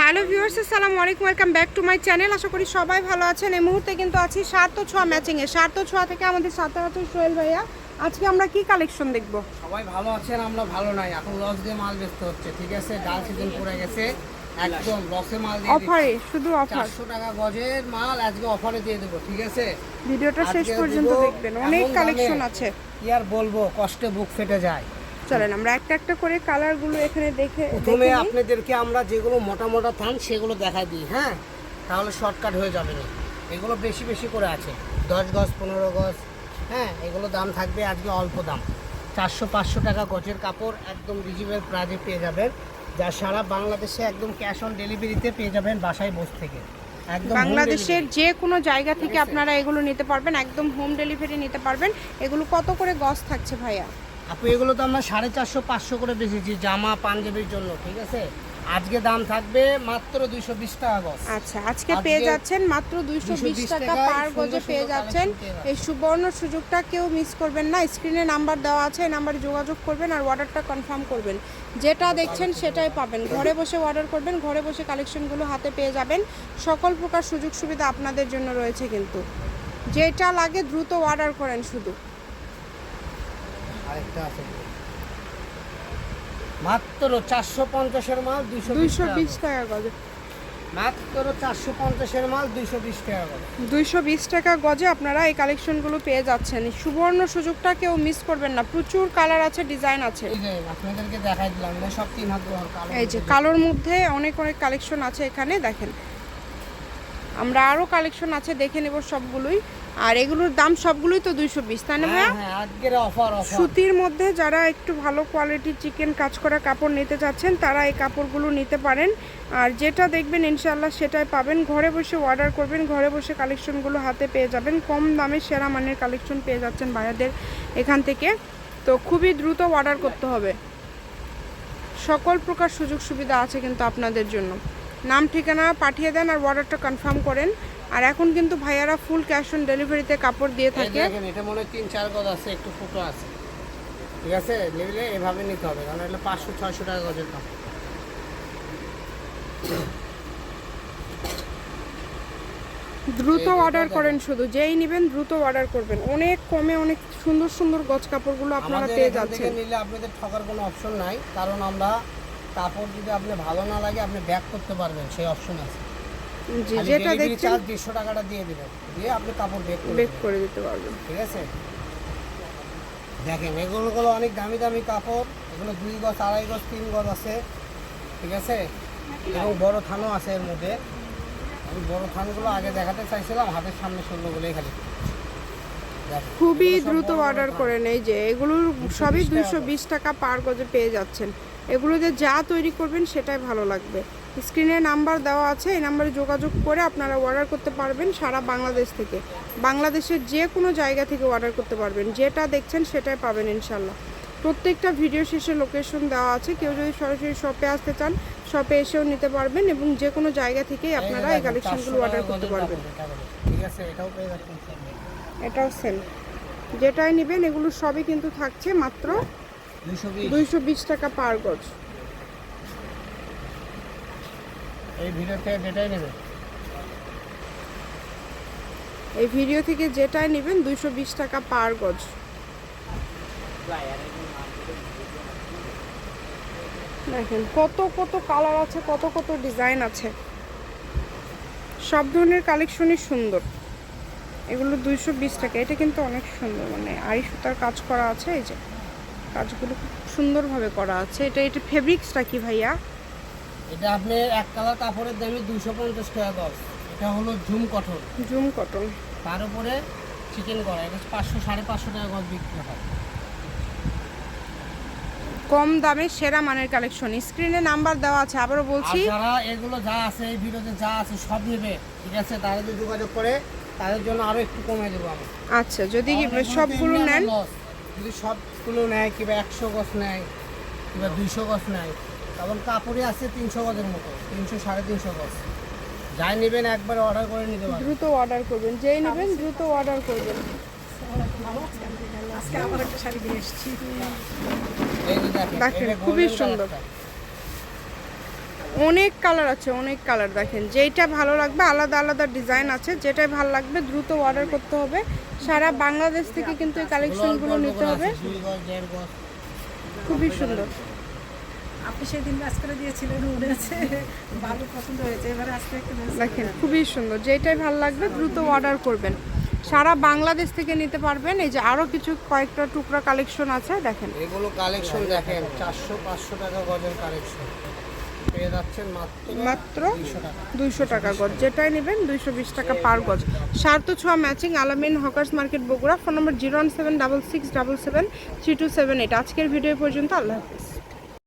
Hello viewers আসসালামু আলাইকুম welcome back to my channel. আশা করি সবাই ভালো আছেন। এই মুহূর্তে কিন্তু আছি সার্থ ছোঁয়া ম্যাচিংয়ে সার্থ ছোঁয়া থেকে আমাদের সাথে আছে সোহেল ভাইয়া। আজকে আমরা কি কালেকশন দেখব? সবাই ভালো আছেন আমরা ভালো নাই। এখন লস দিয়ে মাল বেচতে হচ্ছে ঠিক আছে? ডাল সিজন পড়ে গেছে। একদম লসে মাল দিয়ে অফারে শুধু অফার চারশো টাকা গজের মাল আজকে অফারে দিয়ে দেবো ঠিক আছে? ভিডিওটা শেষ পর্যন্ত দেখবেন। অনেক কালেকশন আছে। কি আর বলব কষ্টে বুক ফেটে যায়। চলেন আমরা একটা একটা করে কালারগুলো এখানে দেখে প্রথমে আপনাদেরকে আমরা যেগুলো মোটা মোটা থান সেগুলো দেখাই দিই হ্যাঁ? তাহলে শর্টকাট হয়ে যাবে না এগুলো বেশি বেশি করে আছে দশ গজ পনেরো গজ হ্যাঁ? এগুলো দাম থাকবে আজকে অল্প দাম। চারশো পাঁচশো টাকা গজের কাপড় একদম রিজনেবল প্রাইজে পেয়ে যাবেন যা সারা বাংলাদেশে একদম ক্যাশ অন ডেলিভারিতে পেয়ে যাবেন বাসায় বসে থেকে। একদম বাংলাদেশের যে কোনো জায়গা থেকে আপনারা এগুলো নিতে পারবেন একদম হোম ডেলিভারি নিতে পারবেন। এগুলো কত করে গজ থাকছে ভাইয়া? আপু এগুলো তো আমরা সাড়ে চারশো পাঁচশো করে বেচেছি জামা পাঞ্জাবির জন্য ঠিক আছে? আজকে দাম থাকবে মাত্র দুইশো বিশ টাকা গজ। আচ্ছা আজকে পেয়ে যাচ্ছেন মাত্র দুইশো বিশ 220 টাকা পার গজে পেয়ে যাচ্ছেন। এই সুবর্ণ সুযোগটা কেউ মিস করবেন না স্ক্রিনে নাম্বার দেওয়া আছে এই নাম্বারে যোগাযোগ করবেন আর অর্ডারটা কনফার্ম করবেন। যেটা দেখছেন সেটাই পাবেন। ঘরে বসে অর্ডার করবেন ঘরে বসে কালেকশনগুলো হাতে পেয়ে যাবেন। সকল প্রকার সুযোগ সুবিধা আপনাদের জন্য রয়েছে কিন্তু। যেটা লাগে দ্রুত অর্ডার করেন শুধু। আরেকটা আছে। মাত্র চারশো পঞ্চাশের মাল দুইশো দুইশো বিশ টাকা গজে। মাত্র চারশো পঞ্চাশের মাল দুইশো বিশ টাকা করে। দুইশো বিশ টাকা গজে আপনারা এই কালেকশনগুলো পেয়ে যাচ্ছেন। সুবর্ণ সুযোগটা কেউ মিস করবেন না। প্রচুর কালার আছে ডিজাইন আছে। আপনাদেরকে দেখাই দিলাম সব তিন হাত এই যে কালোর মধ্যে অনেক অনেক কালেকশন আছে এখানে দেখেন। আমরা আরও কালেকশন আছে দেখে নেব সবগুলোই। আর এগুলোর দাম সবগুলোই তো দুইশো বিশ তাই না হ্যাঁ ভাইয়া হ্যাঁ অফার সুতির মধ্যে যারা একটু ভালো কোয়ালিটির চিকেন কাজ করা কাপড় নিতে চাচ্ছেন তারা এই কাপড়গুলো নিতে পারেন। আর যেটা দেখবেন ইনশাল্লাহ সেটাই পাবেন। ঘরে বসে অর্ডার করবেন ঘরে বসে কালেকশনগুলো হাতে পেয়ে যাবেন। কম দামে সেরা মানের কালেকশন পেয়ে যাচ্ছেন ভাইয়াদের এখান থেকে। তো খুবই দ্রুত অর্ডার করতে হবে। সকল প্রকার সুযোগ সুবিধা আছে কিন্তু আপনাদের জন্য। নাম ঠিকানা পাঠিয়ে দেন আর অর্ডারটা কনফার্ম করেন। আর এখন কিন্তু ভাইয়ারা ফুল ক্যাশ অন ডেলিভারিতে কাপড় দিয়ে থাকে। দেখেন এটা মনে হয় তিন চার গজ আছে একটু ফুটো আছে। ঠিক আছে? নিলে এভাবে নিতে হবে কারণ এটা পাঁচশো ছয়শো টাকা গজের দাম দ্রুত অর্ডার করেন শুধু যেই নেবেন দ্রুত অর্ডার করবেন। অনেক কমে অনেক সুন্দর সুন্দর গজ কাপড়গুলো আপনারা পেয়ে যাচ্ছেন। নিলে আপনাদের ঠকার কোনো অপশন নাই কারণ আমরা কাপড় যদি আপনি ভালো না লাগে আপনি ব্যাক করতে পারবেন সেই অপশন আছে। জি যেটা দেখছেন charge দেড়শো টাকাটা দিয়ে দিবেন। দিয়ে আপনি কাপড় বেক করে বেক করে দিতে পারবেন। ঠিক আছে? দেখেন এগুলো গুলো অনেক দামি দামি কাপড়। এগুলো দুই গজ আড়াই গজ তিন গজ আছে। ঠিক আছে? এবং বড় থানও আছে এর মধ্যে। আমি বড় থানগুলো আগে দেখাতে চাইছিলাম হাতের সামনে শুনলো বলেই খালি। খুবই দ্রুত অর্ডার। করেন এই যে এগুলোর সবই 220 দুইশো বিশ টাকা পার গজে পেয়ে যাচ্ছেন। এগুলো যে যা তৈরি করবেন সেটাই ভালো লাগবে। স্ক্রিনে নাম্বার দেওয়া আছে এই নাম্বারে যোগাযোগ করে আপনারা অর্ডার করতে পারবেন সারা বাংলাদেশ থেকে। বাংলাদেশের যে কোনো জায়গা থেকে অর্ডার করতে পারবেন যেটা দেখছেন সেটাই পাবেন ইনশাল্লাহ। প্রত্যেকটা ভিডিও শেষে লোকেশন দেওয়া আছে কেউ যদি সরাসরি শপে আসতে চান শপে এসেও নিতে পারবেন এবং যে কোনো জায়গা থেকেই আপনারা এই কালেকশনগুলো অর্ডার করতে পারবেন। এটাও সেল যেটাই নেবেন এগুলো সবই কিন্তু থাকছে মাত্র দুইশো বিশ। টাকা পার গজ। এই ভিডিও থেকে যেটাই নেবে। এই ভিডিও থেকে যেটাই নেবেন দুইশো বিশ টাকা পার গজ। দেখেন কত কত কালার আছে কত কত ডিজাইন আছে। সব ধরনের কালেকশনই সুন্দর। এগুলো দুইশো বিশ টাকা। এটা কিন্তু অনেক সুন্দর মানে আড়ি সুতার কাজ করা আছে এই যে। কাজগুলো খুব সুন্দরভাবে করা আছে। এটা এটা ফেব্রিক্সটা কি ভাইয়া? এটা আপনি এক কালার কাপড়ের দামে দুশো পঞ্চাশ টাকা গজ। এটা হলো ঝুম কঠন জুম কটন। তার উপরে চিকেন করা। এটা পাঁচশো সাড়ে পাঁচশো টাকা গজ বিক্রি হয়। কম দামে সেরা মানের কালেকশন। স্ক্রিনে নাম্বার দেওয়া আছে আবারও বলছি। যারা এগুলো যা আছে এই ভিডিওতে যা আছে সব নেবে। ঠিক আছে? তারা যদি যোগাযোগ করে তাদের জন্য আরও একটু কমে দেবো আমি। আচ্ছা যদি সবগুলো নেন। যদি সবগুলো নেয় কিংবা একশো গজ নেয় কিংবা দুইশো গজ নেয় তখন কাপড়ে আছে তিনশো গজের মতো তিনশো সাড়ে তিনশো গজ। যাই নেবেন একবার অর্ডার করে নিতে পারেন। দ্রুত অর্ডার করবেন যেই নেবেন দ্রুত অর্ডার করবেন। এই একটা শাড়ি দেখেন, এসেছি খুবই সুন্দর। অনেক কালার আছে অনেক কালার দেখেন। যেইটা ভালো লাগবে আলাদা আলাদা ডিজাইন আছে যেটাই ভালো লাগবে দ্রুত অর্ডার করতে হবে। সারা বাংলাদেশ থেকে কিন্তু এই কালেকশনগুলো নিতে হবে। খুবই সুন্দর। আপনি সেদিন কাজ করে দিয়েছিলেন মনে আছে? ভালো পছন্দ হয়েছে এবারে আজকে দেখেন খুবই সুন্দর। যেটাই ভালো লাগবে দ্রুত অর্ডার করবেন। সারা বাংলাদেশ থেকে নিতে পারবেন। এই যে আরও কিছু কয়েকটা টুকরা কালেকশন আছে দেখেন। এগুলো কালেকশন দেখেন চারশো পাঁচশো টাকা গজের কালেকশন। পেয়ে যাচ্ছেন মাত্র মাত্র দুইশো টাকা। দুইশো টাকা গজ। যেটাই নেবেন দুইশো বিশ টাকা পার গজ। সার্থ ছোঁয়া matching Alamin hawkers market Bogura phone নম্বর zero one seven double six double seven three two seven eight. আজকের ভিডিও পর্যন্ত আল্লাহ হাফিজ।